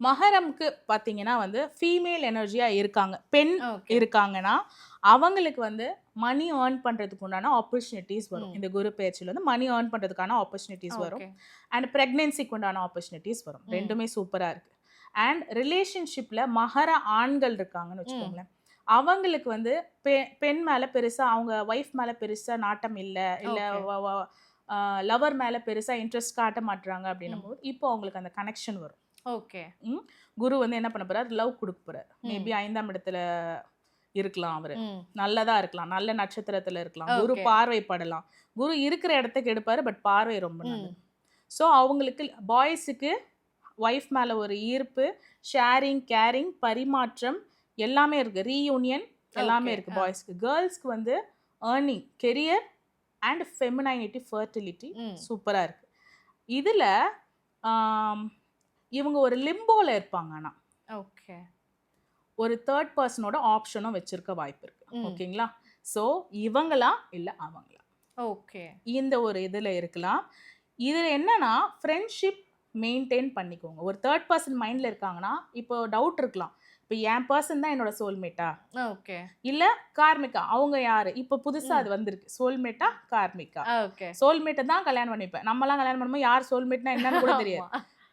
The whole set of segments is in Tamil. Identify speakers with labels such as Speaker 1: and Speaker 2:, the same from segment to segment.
Speaker 1: மகரம்க்கு பார்த்தீங்கன்னா வந்து ஃபீமேல் எனர்ஜியாக இருக்காங்க. பெண் இருக்காங்கன்னா அவங்களுக்கு வந்து மணி ஏர்ன் பண்ணுறதுக்கு உண்டான ஆப்பர்ச்சுனிட்டிஸ் வரும். இந்த குரு பயிற்சியில் வந்து மணி ஏர்ன் பண்ணுறதுக்கான ஆப்பர்ச்சுனிட்டிஸ் வரும். அண்ட் ப்ரெக்னென்சிக்கு உண்டான ஆப்பர்ச்சுனிட்டிஸ் வரும். ரெண்டுமே சூப்பராக இருக்கு. அண்ட் ரிலேஷன்ஷிப்பில் மகர ஆண்கள் இருக்காங்கன்னு வச்சுக்கோங்களேன். அவங்களுக்கு வந்து பெ பெண் மேலே பெருசாக அவங்க ஒய்ஃப் மேலே பெருசாக நாட்டம் இல்லை இல்லை. லவர் மேலே பெருசாக இன்ட்ரெஸ்ட் காட்ட மாட்டுறாங்க அப்படின்னும் போது இப்போ அவங்களுக்கு அந்த கனெக்ஷன் வரும்.
Speaker 2: ஓகே.
Speaker 1: குரு வந்து என்ன பண்ண போறாரு? லவ் கொடுக்க போறாரு. மேபி ஐந்தாம் இடத்துல இருக்கலாம் அவரு. நல்லதா இருக்கலாம். நல்ல நட்சத்திரத்துல இருக்கலாம். குரு. பார்வைப்படலாம். குரு இருக்கிற இடத்துக்கு எடுப்பாரு பட் பார்வை ரொம்ப. நல்லது. ஸோ அவங்களுக்கு பாய்ஸுக்கு ஒய்ஃப் மேல ஒரு ஈர்ப்பு ஷேரிங் கேரிங் பரிமாற்றம் எல்லாமே இருக்கு. ரீயூனியன் எல்லாமே இருக்கு. பாய்ஸ்க்கு கேர்ள்ஸ்க்கு வந்து earning career and femininity fertility
Speaker 2: ம்.
Speaker 1: சூப்பரா இருக்கு. இதுல இவங்க ஒரு லிம்போல இருப்பாங்க ஆனா.
Speaker 2: ஓகே.
Speaker 1: ஒரு தேர்ட் பர்சனோட ஆப்ஷனும் வச்சிருக்க வாய்ப்பு இருக்கு. ஓகேங்களா? ஸோ இவங்களா இல்லை அவங்களா?
Speaker 2: ஓகே.
Speaker 1: இந்த ஒரு இதில் இருக்கலாம். இதில் என்னன்னா ஃப்ரெண்ட்ஷிப் மெயின்டைன் பண்ணிக்கோங்க. ஒரு தேர்ட் பர்சன் மைண்டில் இருக்காங்கன்னா இப்போ டவுட் இருக்கலாம். இப்போ என் பர்சன் தான் என்னோட சோல்மேட்டா
Speaker 2: ஓகே.
Speaker 1: இல்லை கார்மிகா அவங்க யாரு? இப்போ புதுசாக
Speaker 2: ம்.
Speaker 1: அது வந்திருக்கு. சோல்மேட்டா கார்மிகா
Speaker 2: ஓகே.
Speaker 1: சோல்மேட்டை தான் கல்யாணம் பண்ணிப்பேன். நம்மலாம் கல்யாணம் பண்ணும்போது யார் சோல்மேட்னா என்னன்னு கூட தெரியாது.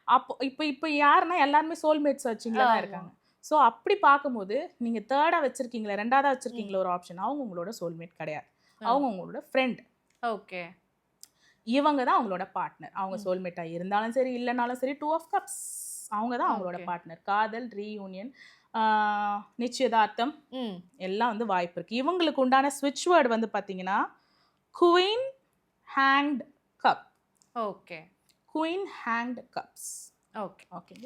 Speaker 1: அப்போ இப்போ இப்போ யாருன்னா எல்லாருமே சோல்மேட் சர்ச்சிங்கில் தான். இருக்காங்க. ஸோ அப்படி பார்க்கும்போது நீங்கள் தேர்டாக வச்சுருக்கீங்களா ரெண்டாவதாக வச்சுருக்கீங்களா ஒரு ஆப்ஷன் அவங்க உங்களோட சோல்மேட் கிடையாது. அவங்க உங்களோட ஃப்ரெண்ட்
Speaker 2: ஓகே.
Speaker 1: இவங்க தான் அவங்களோட பார்ட்னர் அவங்க. சோல்மேட்டாக இருந்தாலும் சரி இல்லைனாலும் சரி டூ ஆஃப் கப்ஸ் அவங்க தான் அவங்களோட. பார்ட்னர் காதல் ரீயூனியன் நிச்சயதார்த்தம் எல்லாம் வந்து வாய்ப்பு இருக்குது இவங்களுக்கு உண்டான ஸ்விட்ச் வேர்டு வந்து பார்த்தீங்கன்னா queen hanged cup
Speaker 2: okay.
Speaker 1: Queen hanged cups
Speaker 2: okay
Speaker 1: ஓகேங்களா